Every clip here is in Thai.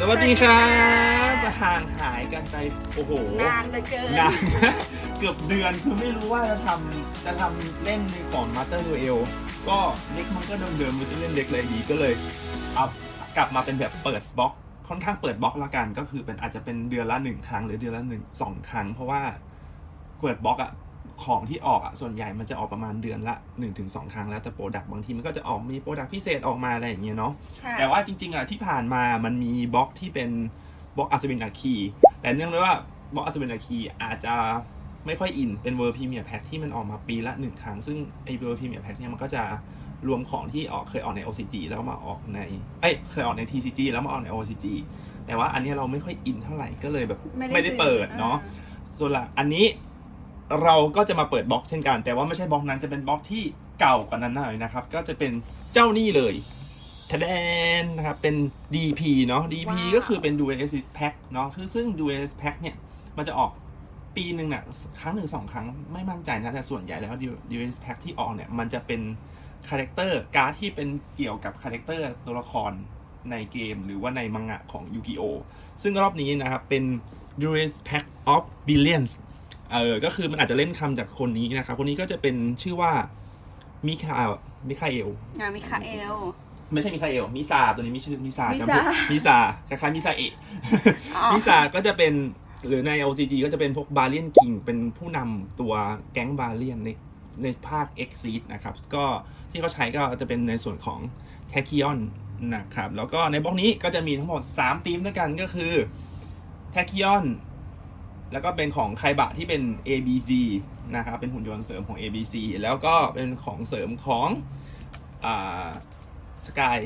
สวัสดีครับห่างหายกันไปโอ้โหนานเหลือเกินนาน เกือบเดือนคือไม่รู้ว่าจะทำจะทำเล่นในของมาสเตอร์ดูเอลก็เล็กมันก็เดิมๆมันจะเล่นเล็กเลยดีก็เลยเอากลับมาเป็นแบบเปิดบล็อกค่อนข้างเปิดบล็อกละกันก็คือเป็นอาจจะเป็นเดือนละหนึ่งครั้งหรือเดือนละหนึ่งสองครั้ง เพราะว่าเปิดบล็อกอะ ของที่ออกอะส่วนใหญ่มันจะออกประมาณเดือนละ1นถึงสครั้งแล้วแต่โปรดักต์บางทีมันก็จะออกมีโปรดักต์พิเศษออกมาอะไรอย่างเงี้ยเนาะค่ะแต่ว่าจริง ๆอะที่ผ่านมามันมีบล็อกที่เป็นบล็อกอัศวินอาคีแต่เนื่องด้วยว่าบล็อกอัศวินอาคีอาจจะไม่ค่อยอินเป็นเวอร์พรีเมียร์แพ็ที่มันออกมาปีละหนึ่งครั้ง ซึ่งไอเวอร์พรีเมียร์แพ็เนี่ยมันก็จะรวมของที่ออกเคยออกใน OCG แล้วมาออกในเอ้ยเคยออกใน TCG แล้วมาออกใน OCG แต่ว่าอันเนี้ยเราไม่ค่อยอินเท่าไหร่ก็เลยแบบไม่ได้เปิดเนาะส่วนละอันนี้ เราก็จะมาเปิดบล็อกเช่นกัน แต่ว่าไม่ใช่บล็อกนั้นจะเป็นบล็อกที่เก่ากว่านั้นหน่อยนะครับ ก็จะเป็นเจ้านี่เลยทะแดนนะครับ เป็น DP เนาะ DP ว้าวก็คือเป็น Dual S Pack เนาะคือซึ่ง Dual S Pack เนี่ย มันจะออกปีหนึ่งน่ะครั้งหนึ่งสองครั้งไม่มั่นใจนะ แต่ส่วนใหญ่แล้ว Dual S Pack ที่ออกเนี่ย มันจะเป็นคาแรคเตอร์การ์ดที่เป็นเกี่ยวกับคาแรคเตอร์ตัวละครในเกมหรือว่าในมังงะของยูกิโอซึ่งรอบนี้นะครับ เป็น Dual Pack of Billions เออก็คือมันอาจจะเล่นคำจากคนนี้นะครับ คนนี้ก็จะเป็นชื่อว่ามิคามิคาเอลงานมิคาเอลไม่ใช่มิคาเอลมิซาตัวนี้มีชื่อมิซามิจำซาผิดมิซาคล้ายๆมิซาเอะอ๋อมิซาก็จะเป็นหรือใน OCG ก็จะเป็นพวกบาเลียนคิงเป็นผู้นำตัวแก๊งบาเลียนในในภาค e x c e e d นะครับ ก็ที่เขาใช้ก็จะเป็นในส่วนของแคคิออนนะครับ แล้วก็ในบล็อกนี้ก็จะมีทั้งหมด 3 ทีมด้วยกันก็คือแคคิออน แล้วก็เป็นของไคบะที่เป็น ABC นะครับเป็นหุ่นยนต์เสริมของ ABC แล้วก็เป็นของเสริมของอ่าสกาย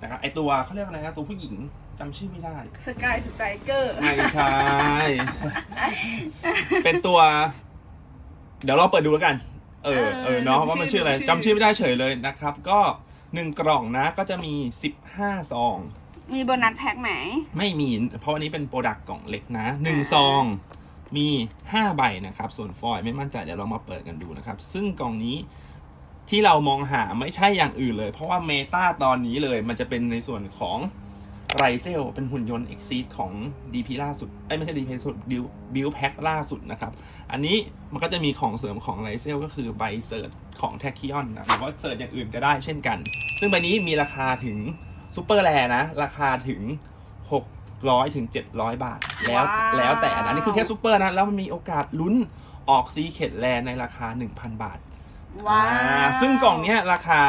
นะครับไอตัวเขาเรียกอะไรนะตัวผู้หญิงจำชื่อไม่ได้ สกายสไตรเกอร์ไม่ใช่ เป็นตัว เดี๋ยวเราเปิดดูแล้วกัน เออ เออเนาะว่ามันชื่ออะไรจำชื่อไม่ได้เฉยเลยนะครับ ก็หนึ่งกล่องนะก็จะมี15ซอง มีโบนัสแพ็คไหม ไม่มี เพราะอันนี้เป็นโปรดักต์กล่องเล็กนะหนึ่งอ่าซอง มี 5 ใบนะครับ ส่วนฟอยล์ไม่มั่นใจเดี๋ยวเรามาเปิดกันดูนะครับ ซึ่งกล่องนี้ที่เรามองหาไม่ใช่อย่างอื่นเลย เพราะว่าเมตาตอนนี้เลยมันจะเป็นในส่วนของไรเซลเป็นหุ่นยนต์ e x c e e d ของ DP ล่าสุดเอ้ไม่ใช่ DP สุดบิวบิวแพ็คล่าสุดนะครับ อันนี้มันก็จะมีของเสริมของไรเซลก็คือใบเสิร์ชของแทคิออนนะหรือว่าเสิร์ชอย่างอื่นก็ได้เช่นกัน ซึ่งใบนี้มีราคาถึงซูเปอร์แรนะ ราคาถึง 600ถึง700บาท แล้วว้าว แล้วแต่นะนี่คือแค่ซูเปอร์นะ แล้วมันมีโอกาสลุ้นออกซีเคดแลในราคา 1,000 บาทว้าอ่าวซึ่งกล่องเนี้ยราคา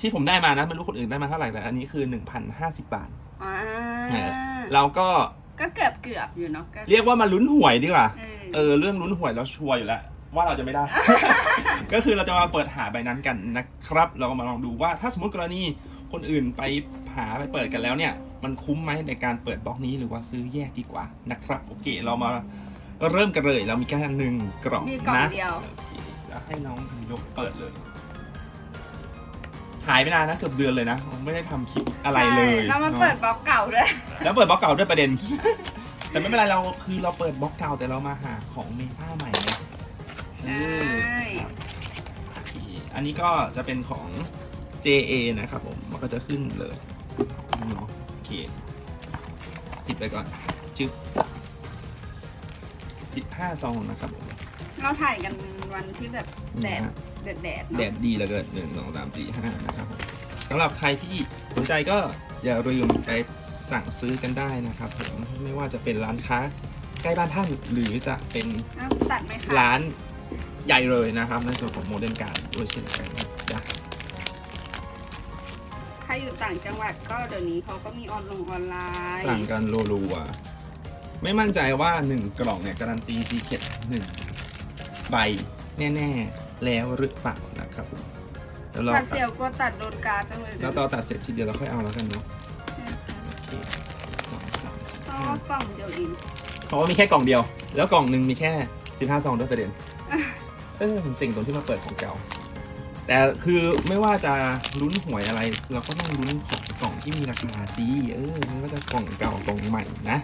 ที่ผมได้มานะไม่รู้คนอื่นได้มาเท่าไหร่แต่อันนี้คือ 1,050 บาท อ่าเออ เราก็ก็เกือบเกือบอยู่เนาะก็เรียกว่ามาลุ้นหวยดีกว่า เออ เออเรื่องลุ้นหวยเราชัวร์อยู่แล้ว ว่าเราจะไม่ได้ ก็คือเราจะมาเปิดหาใบนั้นกันนะครับ เราก็มาลองดูว่าถ้าสมมติกรณีคนอื่นไปหาไปเปิดกันแล้วเนี่ย มันคุ้มไหมในการเปิดบล็อกนี้หรือว่าซื้อแยกดีกว่านะครับ โอเคเรามาเริ่มกันเลยเรามีแค่หนึ่งกล่องมีกล่องนะเดียว โอเคแล้วให้น้องยกเปิดเลย หายไปนานนะเกือบเดือนเลยนะไม่ได้ทำคลิปอะไรเลยใช่แล้วมันอะเปิดบล็อกเก่าด้วยแล้วเปิดบล็อกเก่าด้วยประเด็น แต่ไม่เป็นไรเราคือเราเปิดบล็อกเก่าแต่เรามาหาของเมตาใหม่ไงใช่ครับโอเคอันนี้ก็จะเป็นของ JA นะครับผม มันก็จะขึ้นเลยเนาะโอ เค ติดไปก่อน จึ๊บสิบห้าซองนะครับผม เราถ่ายกันวันที่แบบแดดนะฮะ แดดแดดแดเนาะดดีเหลือเกินหนึ่งสองสามสี่ห้านะครับผมสำหรับใครที่สนใจก็อย่าลืมไปสั่งซื้อกันได้นะครับผมไม่ว่าจะเป็นร้านค้าใกล้บ้านท่านหรือจะเป็น อ้าวตัดไหมคะ ร้านใหญ่เลยนะครับในส่วนของโมเดิร์นการ์ดด้วยเช่นกันนะจ๊ะใคร อยู่ต่างจังหวัดก็เดี๋ยวนี้เขาก็มีออนลงออนไลน์ สั่งกันรัวๆไม่มั่นใจว่า 1 กล่องเนี่ยการันตีซีเค็ดหนึ่งใบแน่ๆ แล้วหรือเปล่านะครับผมแล้วเราตัดเสียวกลัวตัดโดนกาจังเลยแล้วต่อตัดเสร็จทีเดียวเราค่อยเอาแล้วกันเนาะโอเคสองสามเพราะว่ากล่องเดียวเองเพราะว่ามีแค่กล่องเดียว แล้วกล่องหนึ่งมีแค่15ซองด้วยประเด็นเออมันสิ่งตรงที่มาเปิดของเก่า แต่คือไม่ว่าจะลุ้นหวยอะไร เราก็ต้องลุ้นของกล่องที่มีราคาสิเออไม่ว่าจะกล่องเก่ากล่องใหม่นะ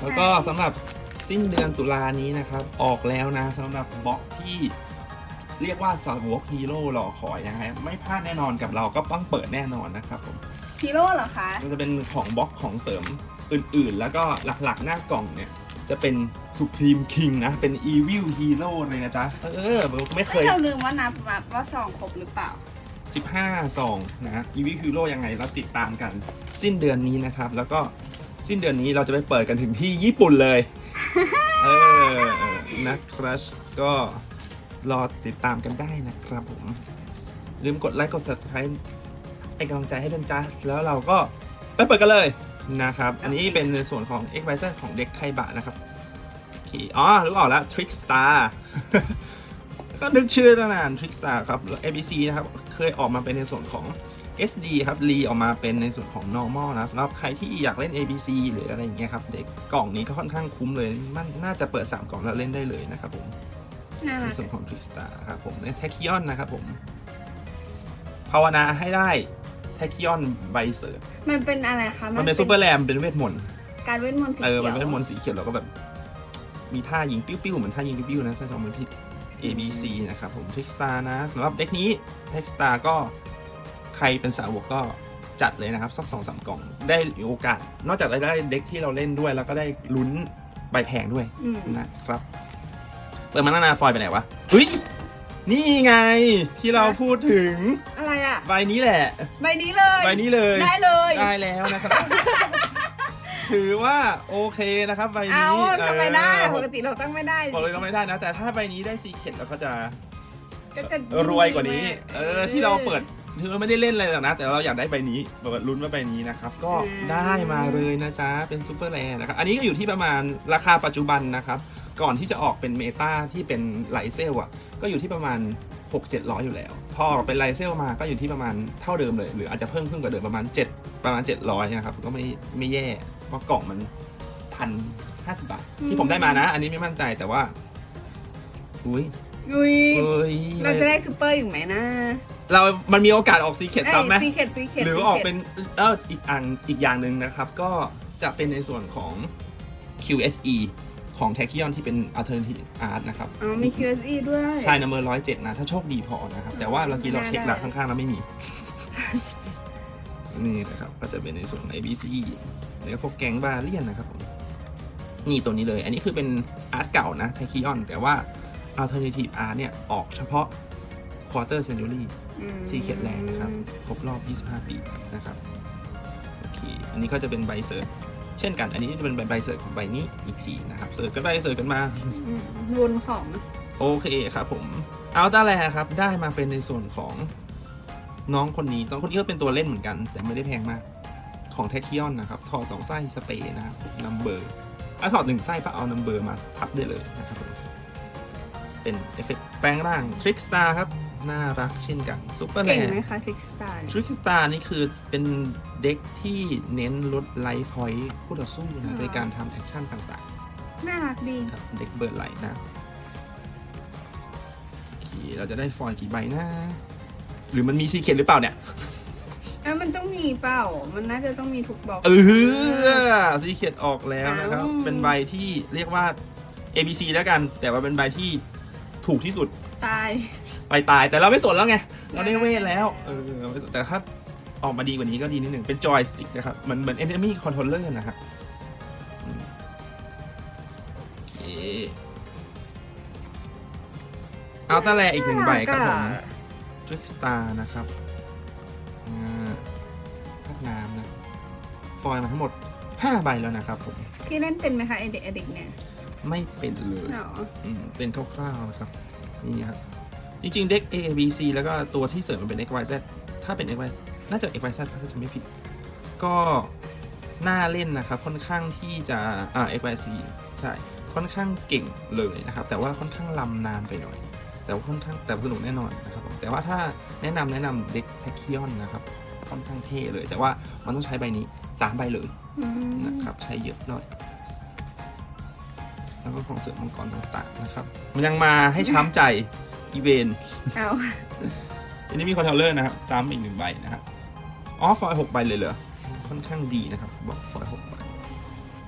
แล้วก็สำหรับสิ้นเดือนตุลานี้นะครับ ออกแล้วนะสำหรับบล็อกที่เรียกว่าสาวกฮีโร่รอคอยนะฮะไม่พลาดแน่นอนกับเราก็ต้องเปิดแน่นอนนะครับผมฮีโร่เหรอคะ มันจะเป็นของบล็อกของเสริมอื่นๆ แล้วก็หลักๆหน้ากล่องเนี่ย จะเป็น Supreme King นะ เป็น Evil Hero เลยนะจ๊ะ เออ ไม่เคไม่ยเราลืมว่านับนับว่าสองครบหรือเปล่า 15ซองนะ Evil Hero ยังไงเราติดตามกัน สิ้นเดือนนี้นะครับ แล้วก็สิ้นเดือนนี้เราจะไปเปิดกันถึงที่ญี่ปุ่นเลย เออนะครับก็รอติดตามกันได้นะครับผม ลืมกดไลค์กด subscribe ให้กำลังใจให้ด้วยจ้าแล้วเราก็ไปเปิดกันเลย นะครับ อันนี้เป็นในส่วนของ x y z ของเด็กไคบะนะครับโอเคอ๋อ รู้ออกแล้ว Trickstar ก็นึกชื่อตั้งนาน Trickstar ครับ ABC นะครับ เคยออกมาเป็นในส่วนของ SD ครับรีออกมาเป็นในส่วนของ normal นะสำหรับใครที่อยากเล่น ABC หรืออะไรอย่างเงี้ยครับ เด็กกล่องนี้ก็ค่อนข้างคุ้มเลย มันน่าจะเปิด 3 กล่องแล้วเล่นได้เลยนะครับผมน่าในรักส่วนของ Trickstar ครับผมในแทคิออนนะครับผม ภาวนาให้ได้ แทคิออนใบเสิร์ฟมันเป็นอะไรคะมันเป็นซูเปอร์แรมเป็นเวทมนต์การเวทมนต์สีเออเขียวมันเป็นเวทมนต์สีเขียวแล้วก็แบบ มีท่ายิงปิ้วๆเหมือนท่ายิงปิ้วๆนะถ้าจำไม่ผิด A B C นะครับผม Trickstar นะสำหรับเด็กนี้ Trickstar ก็ใครเป็นสาวกก็จัดเลยนะครับ สักสองสามกล่องได้โอกาส นอกจากได้เด็กที่เราเล่นด้วย แล้วก็ได้ลุ้นใบแพงด้วยอืมนะครับเปิดมาตั้งนานฟอยล์ไปไหนวะเฮ้ยนี่ไงที่เราพูดถึง อะไรอะ ใบนี้แหละ ใบนี้เลยใบนี้เลยได้เลยได้แล้วนะครับ ถือว่าโอเคนะครับใบเอานี้ทำไมได้เออปกติเราตั้งไม่ได้บอกเลยเราไม่ได้นะ แต่ถ้าใบนี้ได้ซีเค็ดเราก็จะก็จะรวยกว่านี้ เออที่เราเปิดคือเราไม่ได้เล่นอะไรหรอกนะ แต่เราอยากได้ใบนี้เปิดลุ้นว่าใบนี้นะครับ ก็ได้มาเลยนะจ๊ะ เป็นซูเปอร์แรร์นะครับ อันนี้ก็อยู่ที่ประมาณราคาปัจจุบันนะครับ ก่อนที่จะออกเป็นเมตาที่เป็นไลเซลอะ ก็อยู่ที่ประมาณ 6 7 0 0 อยู่แล้ว พอออกเป็นไลเซลมาก็อยู่ที่ประมาณเท่าเดิมเลย หรืออาจจะเพิ่มขึ้นกว่าเดิมประมาณ 7 ประมาณ 700นะครับก็ไม่ไม่แย่ เพราะกล่องมันพันห้าสิบบาท ที่ผมได้มานะ อันนี้ไม่มั่นใจแต่ว่า อุ้ยอุ้ยเฮ้ยเราจะได้ซูเปอร์อีกไหมนะเรามันมีโอกาสออกซีเค็ดซ้ำไหมซีเค็ดซีเค็ดหรือออกเป็นเอออีกอันอีกอย่างหนึ่งนะครับ ก็จะเป็นในส่วนของ QSE ของ t a c h i o n ที่เป็น Alternative Art นะครับ อ๋อมี QSE ด้วย ใช่นัมเบอร์ร้อยเจ็ดนะ ถ้าโชคดีพอนะครับ แต่ว่าเมื่อกี้เราเช็คหลักข้างๆ แล้วไม่มี นี่นะครับ ก็จะเป็นในส่วนของ ABC แล้วก็พวกแก๊งบาเลียนนะครับผมนี่ตัวนี้เลย อันนี้คือเป็นอาร์ตเก่านะ t a c h i o n แต่ว่า Alternative Art เนี่ย ออกเฉพาะ Quarter Century อืมซีเขียนแรงนะครับ ครบรอบ 25 ปีนะครับ โอเค อันนี้ก็จะเป็นใบเสิร์ช เช่นกัน อันนี้จะเป็นใบเสิร์ชของใบนี้อีกทีนะครับเสิร์ชกันไปเสิร์ชกันมาอืมวนของโอเคครับผมเอาต้าแลครับ ได้มาเป็นในส่วนของน้องคนนี้น้องคนนี้ก็เป็นตัวเล่นเหมือนกัน แต่ไม่ได้แพงมาก ของแทคิออนนะครับ ถอดสองไส้สเปรย์นะครับนัมเบอร์อะถอดหนึ่งไส้ก็เอานัมเบอร์มาทับได้เลยนะครับผมเป็นเอฟเฟกต์แปลงร่างทริกสตาร์ครับ น่ารักเช่นกันซุปเปอร์แลเก่งนไหมคะทิกสตาร์ทริกสตาร์นี่คือเป็นเด็กที่เน้นลดไลท์พอยต์คู่ต่อสู้นะโดยการทำแอคชั่นต่างน่ารักดี ๆครับเด็กเบิร์ดไหลนะโอเคเราจะได้ฟอยล์กี่ใบนะ หรือมันมีซีเคทหรือเปล่าเนี่ย เอ้ามันต้องมีเปล่า มันน่าจะต้องมีทุกบล็อก เออซีเคทออกแล้วนะครับอ้าวเป็นใบที่เรียกว่า ABC แล้วกัน แต่ว่าเป็นใบที่ถูกที่สุด ตาย ไปตายแต่เราไม่สนแล้วไง เราได้เวทแล้วเออเราไม่สนแต่ถ้าออกมาดีกว่านี้ก็ดีนิดหนึ่งเป็นจอยสติ๊กนะครับมันเหมือน enemy controller นะครับอืมโอเคเอาตาแลอีกหนึ่งใบครับผมน่ารักอะทริกสตาร์นะครับอ่าพักน้ำนะฟอยล์มาทั้งหมด 5 ใบแล้วนะครับผมพี่เล่นเป็นไหมคะไอเด็กไอเด็กเนี่ย ไม่เป็นเลยเนาะอืมเป็นคร่าวๆนะครับ นี่ครับ จริงๆ เด็ก A B C แล้วก็ตัวที่เสริมมันเป็น X Y Z ถ้าเป็น X Y น่าจะ X Y Z ถ้าจะไม่ผิด ก็น่าเล่นนะครับ ค่อนข้างที่จะอ่า X Y C ใช่ ค่อนข้างเก่งเลยนะครับ แต่ว่าค่อนข้างลำนานไปหน่อย แต่ว่าค่อนข้างแต่สนุกแน่นอนนะครับผมแต่ว่าถ้าแนะนำแนะนำเด็กแทคิออนนะครับ ค่อนข้างเท่เลย แต่ว่ามันต้องใช้ใบนี้สามใบเลยนะครับ ใช้เยอะหน่อยแล้วก็ของเสริมมังกรต่างๆนะครับ มันยังมาให้ช้ำใจ อีเวนเอาอันนี้มีคอนโทรลเลอร์นะครับซ้ำอีกหนึ่งใบนะครับอ๋อฟอยล์หกใบเลยเหรอค่อนข้างดีนะครับบอกฟอยล์หกใบ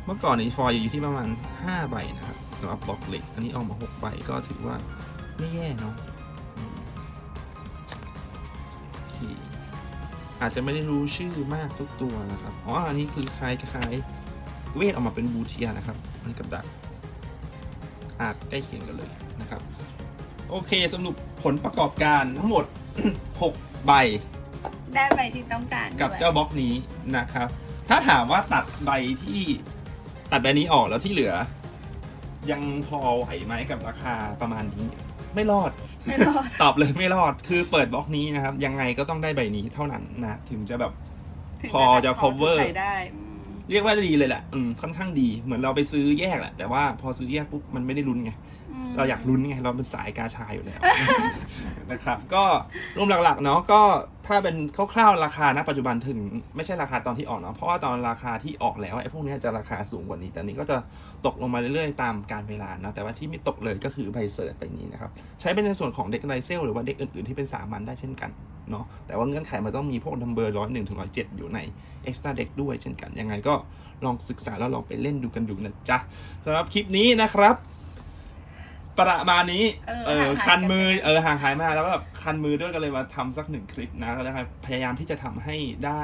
เมื่อก่อนนี้ฟอยล์อยู่ที่ประมาณห้าใบนะครับสำหรับบล็อกเหล็ก อันนี้ออกมาหกใบก็ถือว่าไม่แย่เนาะอืมโอเคอาจจะไม่ได้รู้ชื่อมากทุกตัวนะครับ อ๋อ อันนี้คือคล้ายคล้ายเวทออกมาเป็นบูเทียนะครับ มันกับดักอาจใกล้เคียงกันเลยนะครับ โอเคสรุปผลประกอบการทั้งหมด 6 ใบได้ใบที่ต้องการกับด้วยเจ้าบล็อกนี้นะครับ ถ้าถามว่าตัดใบที่ตัดใบนี้ออกแล้วที่เหลือ ยังพอไหวไหมกับราคาประมาณนี้ ไม่รอด ไม่รอด ตอบเลยไม่รอดคือเปิดบล็อกนี้นะครับ ยังไงก็ต้องได้ใบนี้เท่านั้นนะ ถึงจะแบบ ถึงพอจะ cover ใส่ได้อืมเรียกว่าดีเลยแหละอืมค่อนข้างดีเหมือนเราไปซื้อแยกแหละแต่ว่าพอซื้อแยกปุ๊บมันไม่ได้ลุ้นไงม เราอยากลุ้นไงเราเป็นสายกาชาอยู่แล้ว นะครับ ก็รวมหลักๆเนาะก็ถ้าเป็นคร่าวๆราคาณปัจจุบันถึงไม่ใช่ราคาตอนที่ออกเนาะเพราะว่าตอนราคาที่ออกแล้วไอ้พวกเนี้ยจะราคาสูงกว่านี้แต่นี้ก็จะตกลงมาเรื่อยๆตามการเวลานะแต่ว่าที่ไม่ตกเลยก็คือใบเสิร์ชไปนี้นะครับใช้เป็นในส่วนของเด็กไรเซลหรือว่าเด็กอื่นๆที่เป็นสามัญได้เช่นกันเนาะแต่ว่าเงื่อนไขมันต้องมีพวกนัมเบอร์ร้อยหนึ่งถึงร้อยเจ็ดอยู่ใน extra deck ด้วยเช่นกันยังไงก็ลองศึกษาแล้วลองไปเล่นดูกันดูนะจ๊ะสำหรับคลิปนี้นะครับ ประมาณนี้ เออเออห่างหายคันมือกันไปเออห่างหายมากแล้วก็แบบคันมือด้วยกันเลยมาทำสักหนึ่งคลิปนะแล้วนะครับพยายามที่จะทำให้ได้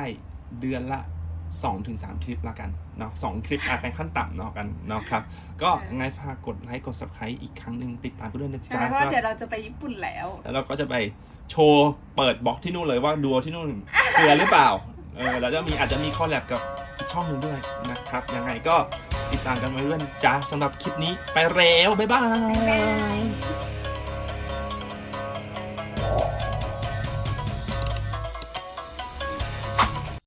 เดือนละ2อถึงสคลิปละกันเนาะสองคลิปอาจเป็นขั้นต่ำเนาะกันเนาะครับ ก็ยังไงฝากกดไลค์กด subscribe อีกครั้งหนึ่งติดตามกันด้วยนะใช่จ๊ะ เพราะว่าก็เดี๋ยวเราจะไปญี่ปุ่นแล้ว แล้วเราก็จะไปโชว์เปิดบล็อกที่นู่นเลยว่าดูที่นู่นเกลือหรือเปล่า เออแล้วจะมีอาจจะมีคอลแลบกับอีกช่องหนึ่งด้วยนะครับ ยังไงก็ ติดตามกันไว้ด้วยนจ้าสำหรับคลิปนี้ไปแล้วบ๊ายบาย